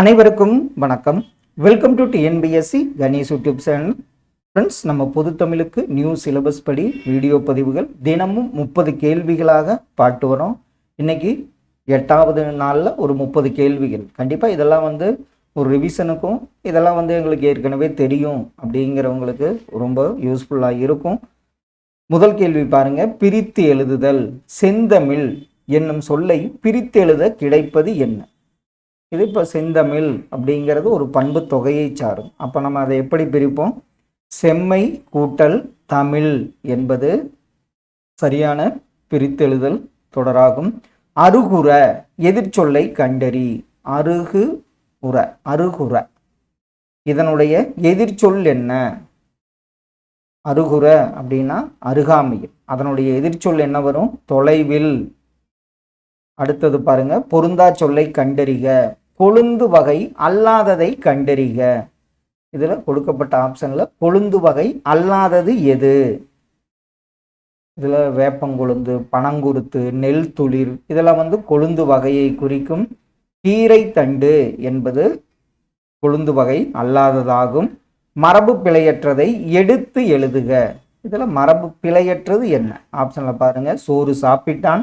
அனைவருக்கும் வணக்கம். Welcome to TNPSC Ganesh YouTube channel friends நம்ம பொது தமிழுக்கு நியூ சிலபஸ் படி வீடியோ பதிவுகள் தினமும் முப்பது கேள்விகளாக பாட்டு வரோம். இன்னைக்கு எட்டாவது நாளில் ஒரு முப்பது கேள்விகள். கண்டிப்பாக இதெல்லாம் வந்து ஒரு ரிவிஷனுக்கும் இதெல்லாம் வந்து எங்களுக்கு ஏற்கனவே தெரியும் அப்படிங்கிறவங்களுக்கு ரொம்ப யூஸ்ஃபுல்லாக இருக்கும். முதல் கேள்வி பாருங்கள் பிரித்து எழுதுதல் செந்தமிழ் என்னும் சொல்லை பிரித்து எழுத கிடைப்பது என்ன? இது இப்போ செந்தமிழ் அப்படிங்கிறது ஒரு பண்பு தொகையை சாரும். அப்போ நம்ம அதை எப்படி பிரிப்போம்? செம்மை கூட்டல் தமிழ் என்பது சரியான பிரித்தெழுதல் தொடராகும். அருகுற எதிர்ச்சொல்லை கண்டறி. அருகு உற அருகுற. இதனுடைய எதிர்ச்சொல் என்ன? அருகுற அப்படின்னா அருகாமையில். அதனுடைய எதிர்ச்சொல் என்ன வரும்? தொலைவில். அடுத்தது பாருங்க பொருந்தா சொல்லை கண்டறிக. கொழுந்து வகை அல்லாததை கண்டறிக. இதில் கொடுக்கப்பட்ட ஆப்ஷனில் கொழுந்து வகை அல்லாதது எது? இதில் வேப்பங்கொழுந்து பனங்குருத்து நெல் துளிர் இதெல்லாம் வந்து கொழுந்து வகையை குறிக்கும். கீரை தண்டு என்பது கொழுந்து வகை அல்லாததாகும். மரபு பிழையற்றதை எடுத்து எழுதுக. இதில் மரபு பிழையற்றது என்ன? ஆப்ஷனில் பாருங்கள் சோறு சாப்பிட்டான்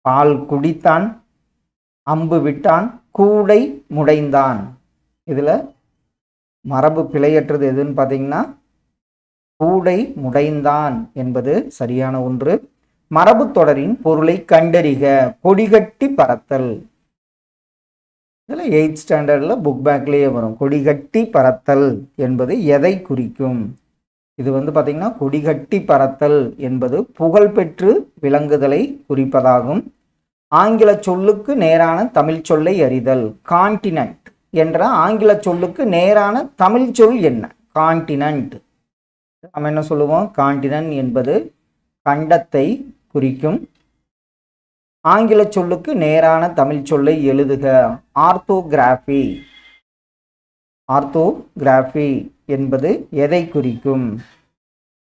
பால் குடித்தான் அம்பு விட்டான் கூடை முடைந்தான். இதில் மரபு பிழையற்றது எதுன்னு பார்த்தீங்கன்னா கூடை முடைந்தான் என்பது சரியான ஒன்று. மரபு தொடரின் பொருளை கண்டறிக கொடிகட்டி பறத்தல். இதில் எயிட் ஸ்டாண்டர்டில் புக் பேக்லேயே வரும். கொடிகட்டி பறத்தல் என்பது எதை குறிக்கும்? இது வந்து பார்த்திங்கன்னா கொடிகட்டி பறத்தல் என்பது புகழ்பெற்று விளங்குதலை குறிப்பதாகும். ஆங்கில சொல்லுக்கு நேரான தமிழ் சொல்லை அறிதல். கான்டினன்ட் என்ற ஆங்கில சொல்லுக்கு நேரான தமிழ் சொல் என்ன? கான்டினன்ட் நம்ம என்ன சொல்லுவோம்? கான்டினன்ட் என்பது கண்டத்தை குறிக்கும். ஆங்கில சொல்லுக்கு நேரான தமிழ் சொல்லை எழுதுக. ஆர்த்தோகிராஃபி. ஆர்த்தோகிராஃபி என்பது எதை குறிக்கும்?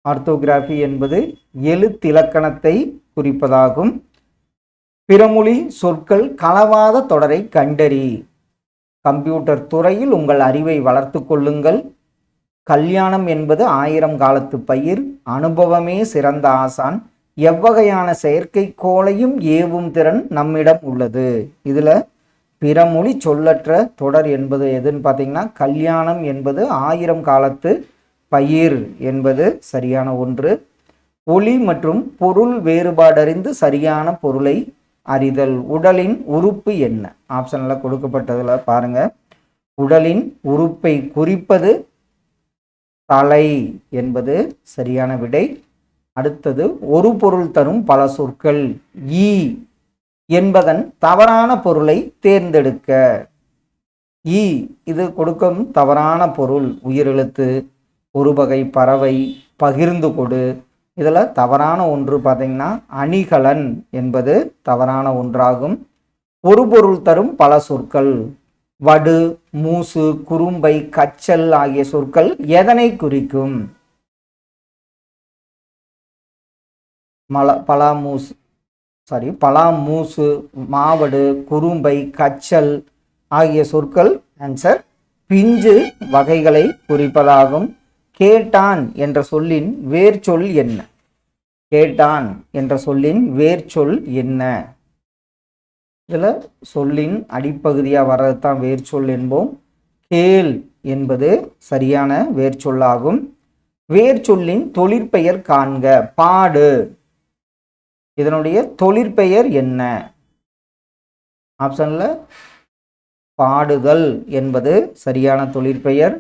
ஆர்த்தோகிராஃபி என்பது எழுத்திலக்கணத்தை குறிப்பதாகும். பிறமொழி சொற்கள் கலவாத தொடரை கண்டறி. கம்ப்யூட்டர் துறையில் உங்கள் அறிவை வளர்த்து கொள்ளுங்கள். கல்யாணம் என்பது ஆயிரம் காலத்து பயிர் அனுபவமே சிறந்த ஆசான். எவ்வகையான செயற்கைக்கோளையும் ஏவும் திறன் நம்மிடம் உள்ளது. இதில் பிறமொழி சொல்லற்ற தொடர் என்பது எதுன்னு பார்த்தீங்கன்னா கல்யாணம் என்பது ஆயிரம் காலத்து பயிர் என்பது சரியான ஒன்று. ஒளி மற்றும் பொருள் வேறுபாடறிந்து சரியான பொருளை அறிதல் உடலின் உறுப்பு என்ன? ஆப்ஷன்ல கொடுக்கப்பட்டதுல பாருங்க. உடலின் உறுப்பை குறிப்பது தலை என்பது சரியான விடை. அடுத்தது ஒரு பொருள் தரும் பல சொற்கள் ஈ என்பதன் தவறான பொருளை தேர்ந்தெடுக்க. ஈ இது கொடுக்கும் தவறான பொருள் உயிரெழுத்து ஒரு வகை பறவை பகிர்ந்து கொடு. இதில் தவறான ஒன்று பார்த்தீங்கன்னா அணிகலன் என்பது தவறான ஒன்றாகும். ஒரு பொருள் தரும் பல சொற்கள். வடு மூசு குறும்பை கச்சல் ஆகிய சொற்கள் எதனை குறிக்கும்? மல பலா மூசு சாரி பலா மூசு மாவடு குறும்பை கச்சல் ஆகிய சொற்கள் ஆன்சர் பிஞ்சு வகைகளை குறிப்பதாகும். கேட்டான் என்ற சொல்லின் வேர்ச்சொல் என்ன? கேட்டான் என்ற சொல்லின் வேர்ச்சொல் என்ன? இதில் சொல்லின் அடிப்பகுதியாக வர்றது தான் வேர்ச்சொல் என்போம். கேள் என்பது சரியான வேர்ச்சொல்லாகும் வேர்ச்சொல்லின் தொழிற்பெயர் காண்க. பாடு. இதனுடைய தொழிற்பெயர் என்ன? ஆப்ஷனில் பாடுதல் என்பது சரியான தொழிற்பெயர்.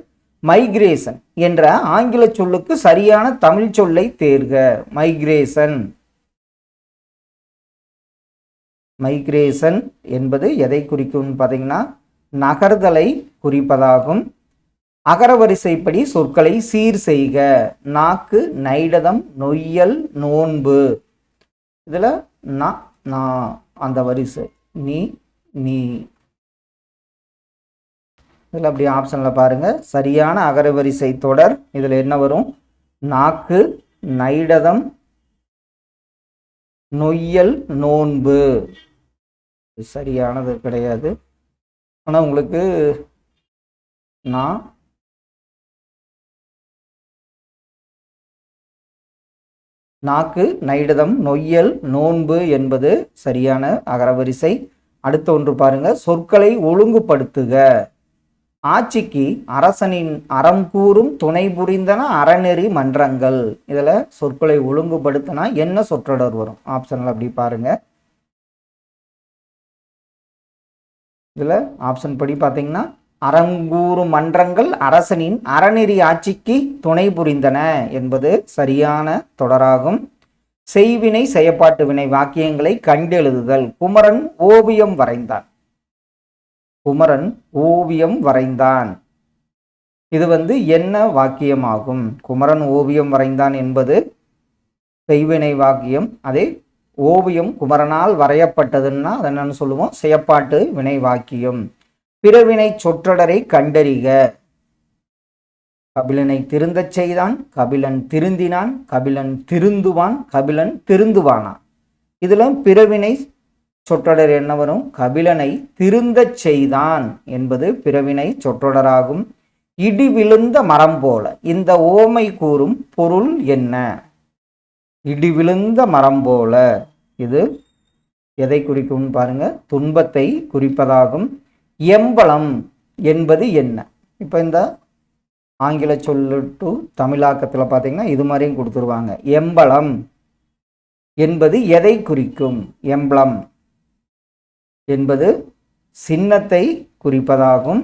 மைக்ரேஷன் என்ற ஆங்கில சொல்லுக்கு சரியான தமிழ் சொல்லை தேர்க. மைக்ரேஷன் மைக்ரேஷன் என்பது எதை குறிக்கும்னு பார்த்தீங்கன்னா நகர்தலை குறிப்பதாகும். அகரவரிசைப்படி சொற்களை சீர் செய்க. நாக்கு நைடதம் நொய்யல் நோன்பு. இதில் நா நான் அந்த வரிசை. நீ நீ. இதில் அப்படி ஆப்ஷனில் பாருங்கள் சரியான அகரவரிசை தொடர். இதில் என்ன வரும்? நாக்கு நைடதம் நொய்யல் நோன்பு. சரியானது கிடையாது. ஆனால் உங்களுக்கு நான் நாக்கு நைடதம் நொய்யல் நோன்பு என்பது சரியான அகரவரிசை. அடுத்த ஒன்று பாருங்க. சொற்களை ஒழுங்குபடுத்துக. ஆட்சிக்கு அரசனின் அறம் கூறும் துணை புரிந்தன அறநெறி மன்றங்கள். இதில் சொற்களை ஒழுங்குபடுத்தினா என்ன சொற்றொடர் வரும்? ஆப்ஷனில் அப்படி பாருங்க. இதில் ஆப்ஷன் படி பார்த்தீங்கன்னா அறங்கூறும் மன்றங்கள் அரசனின் அறநெறி ஆட்சிக்கு துணை புரிந்தன என்பது சரியான தொடராகும். செய்வினை செயப்பாட்டு வினை வாக்கியங்களை கண்டெழுதுதல். குமரன் ஓவியம் வரைந்தான் குமரன் ஓவியம் வரைந்தான். இது வந்து என்ன வாக்கியமாகும்? குமரன் ஓவியம் வரைந்தான் என்பது செய்வினை வாக்கியம். அதே ஓவியம் குமரனால் வரையப்பட்டதுன்னா அதை என்னன்னு சொல்லுவோம்? செயப்பாட்டு வினை வாக்கியம். பிறவினை சொற்றொடரை கண்டறிக. கபிலனை திருந்தச் செய்தான் கபிலன் திருந்தினான் கபிலன் திருந்துவான் கபிலன் திருந்துவானா இதில் பிறவினை சொற்றொடர் என்ன வரும்? கபிலனை திருந்தச் செய்தான் என்பது பிறவினை சொற்றொடராகும். இடி விழுந்த மரம் போல. இந்த ஓமை கூறும் பொருள் என்ன? இடி விழுந்த மரம் போல. இது எதை குறிக்கும்னு பாருங்க? துன்பத்தை குறிப்பதாகும். எம்பளம் என்பது என்ன? இப்போ இந்த ஆங்கில சொல்லு டு தமிழாக்கத்தில் பார்த்தீங்கன்னா இது மாதிரியும் கொடுத்துருவாங்க. எம்பளம் என்பது எதை குறிக்கும்? எம்பளம் என்பது சின்னத்தை குறிப்பதாகும்.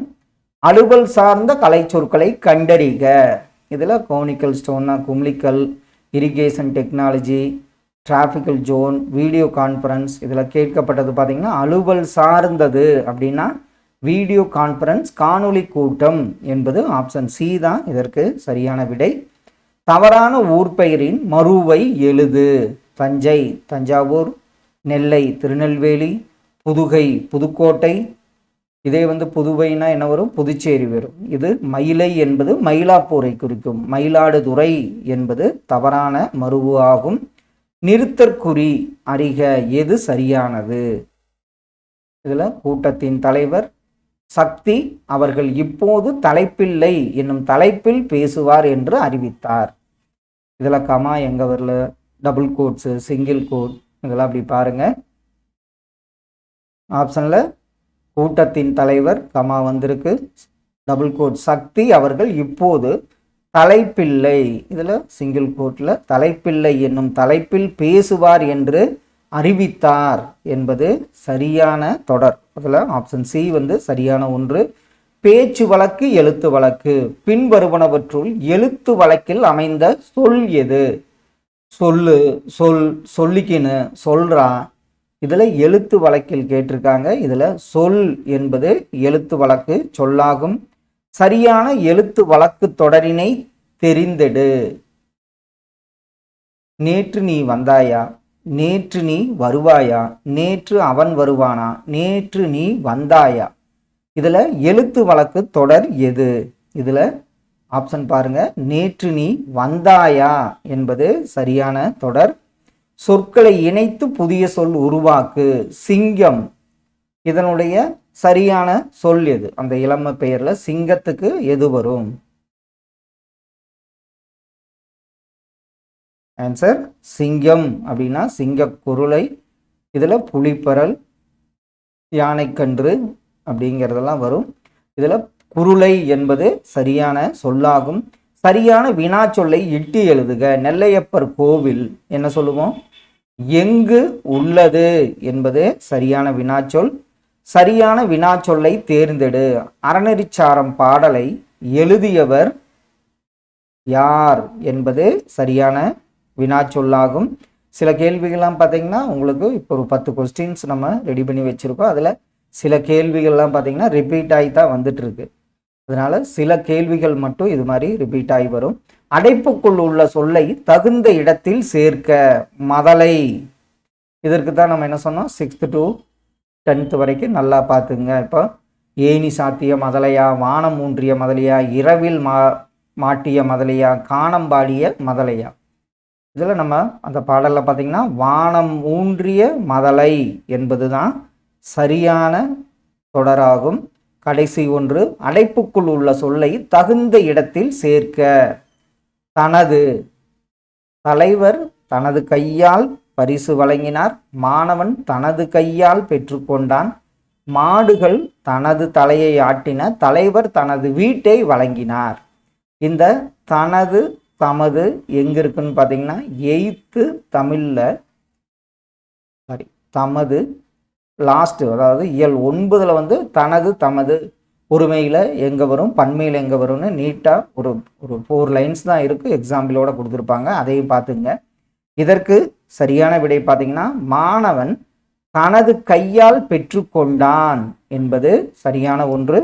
அலுவல் சார்ந்த கலை சொற்களை கண்டறிக. இதில் கோனிக்கல் ஸ்டோன்னா கும்ளிக்கல் irrigation technology tropical zone video conference இதில் கேட்கப்பட்டது பார்த்தீங்கன்னா அலுவல் சார்ந்தது அப்படின்னா வீடியோ கான்ஃபரன்ஸ் காணொளி கூட்டம் என்பது ஆப்ஷன் சி தான். இதற்கு சரியான விடை. தவறான ஊர்பெயரின் மறுவை எழுது. தஞ்சை தஞ்சாவூர் நெல்லை திருநெல்வேலி புதுகை புதுக்கோட்டை இதே வந்து புதுவைனா என்ன வரும்? புதுச்சேரி வரும். இது மயிலை என்பது மயிலாப்பூரை குறிக்கும். மயிலாடுதுறை என்பது தவறான மருவு ஆகும். நிறுத்தற்குறி அறிக எது சரியானது? இதில் கூட்டத்தின் தலைவர் சக்தி அவர்கள் இப்போது தலைப்பில்லை என்னும் தலைப்பில் பேசுவார் என்று அறிவித்தார். இதில் கமா எங்க வரல? டபுள் கோட்ஸு சிங்கிள் கோட் இதெல்லாம் அப்படி பாருங்கள் ஆப்ஷனில் கூட்டத்தின் தலைவர் கமா வந்திருக்கு. டபுள் கோட் சக்தி அவர்கள் இப்போது தலைப்பில்லை இதில் சிங்கிள் கோட்டில் தலைப்பில்லை என்னும் தலைப்பில் பேசுவார் என்று அறிவித்தார் என்பது சரியான தொடர். அதில் ஆப்ஷன் சி வந்து சரியான ஒன்று. பேச்சு வழக்கு எழுத்து வழக்கு. பின்வருவனவற்றுள் எழுத்து வழக்கில் அமைந்த சொல் எது? சொல்லு சொல் சொல்லிக்கின்னு சொல்றா இதில் எழுத்து வழக்கில் கேட்டிருக்காங்க. இதில் சொல் என்பது எழுத்து வழக்கு சொல்லாகும். சரியான எழுத்து வழக்கு தொடரினை தெரிந்தெடு. நேற்று நீ வந்தாயா? நேற்று நீ வருவாயா? நேற்று அவன் வருவானா? நேற்று நீ வந்தாயா? இதில் எழுத்து வழக்கு தொடர் எது? இதில் ஆப்ஷன் பாருங்க. நேற்று நீ வந்தாயா என்பது சரியான தொடர். சொற்களை இணைத்து புதிய சொல் உருவாக்கு சிங்கம். இதனுடைய சரியான சொல் எது? அந்த இளம பெயர்ல சிங்கத்துக்கு எது வரும்? ஆன்சர் சிங்கம் அப்படின்னா சிங்க குருளை இதில் புலிப்பரல் யானைக்கன்று அப்படிங்கிறதெல்லாம் வரும். இதில் குருளை என்பது சரியான சொல்லாகும். சரியான வினா சொல்லை இட்டு எழுதுக. நெல்லையப்பர் கோவில் என்ன சொல்லுவோம்? எங்கு உள்ளது என்பது சரியான வினாச்சொல். சரியான வினாச்சொல்லை தேர்ந்தெடு. அறநெறிச்சாரம் பாடலை எழுதியவர் யார் என்பது சரியான வினாச்சொல்லாகும். சில கேள்விகள்லாம் பார்த்தீங்கன்னா உங்களுக்கு இப்போ ஒரு பத்து கொஸ்டின்ஸ் நம்ம ரெடி பண்ணி வச்சுருக்கோம். அதில் சில கேள்விகள்லாம் பார்த்தீங்கன்னா ரிப்பீட் ஆகி தான் வந்துட்டுருக்கு அதனால சில கேள்விகள் மட்டும் இது மாதிரி ரிப்பீட் ஆகி வரும். அடைப்புக்குள் உள்ள சொல்லை தகுந்த இடத்தில் சேர்க்க மதலை. இதற்கு தான் நம்ம என்ன சொன்னோம்? சிக்ஸ்த்து டு டென்த்து வரைக்கும் நல்லா பார்த்துங்க. இப்போ ஏனி சாத்திய மதலையா வானம் ஊன்றிய மதலையா இரவில் மா மாட்டிய மதலையா காணம்பாடிய மதலையா. இதில் நம்ம அந்த பாடலில் பார்த்தீங்கன்னா வானம் ஊன்றிய மதலை என்பது தான் சரியான தொடராகும். கடைசி ஒன்று அடைப்புக்குள் உள்ள சொல்லை தகுந்த இடத்தில் சேர்க்க. தனது தலைவர் தனது கையால் பரிசு வழங்கினார். மாணவன் தனது கையால் பெற்றுக்கொண்டான். மாடுகள் தனது தலையை ஆட்டின தலைவர் தனது வீட்டை வழங்கினார். இந்த தனது தமது எங்க இருக்குன்னு பார்த்தீங்கன்னா எய்த்து தமிழில் சாரி தமது லாஸ்ட்டு அதாவது இயல் ஒன்பதில் வந்து தனது தமது ஒருமையில் எங்கே வரும் பன்மையில் எங்கே வரும்னு நீட்டாக ஒரு ஒரு ஃபோர் லைன்ஸ் தான் இருக்குது எக்ஸாம்பிளோட கொடுத்துருப்பாங்க அதையும் பார்த்துங்க. இதற்கு சரியான விடை பார்த்தீங்கன்னா மாணவன் தனது கையால் பெற்றுக்கொண்டான் என்பது சரியான ஒன்று.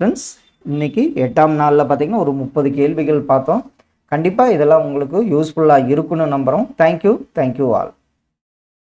ஃப்ரெண்ட்ஸ் இன்னைக்கு எட்டாம் நாளில் பார்த்தீங்கன்னா ஒரு முப்பது கேள்விகள் பார்த்தோம். கண்டிப்பாக இதெல்லாம் உங்களுக்கு யூஸ்ஃபுல்லாக இருக்குன்னு நம்புகிறோம் தேங்க்யூ தேங்க்யூ ஆல்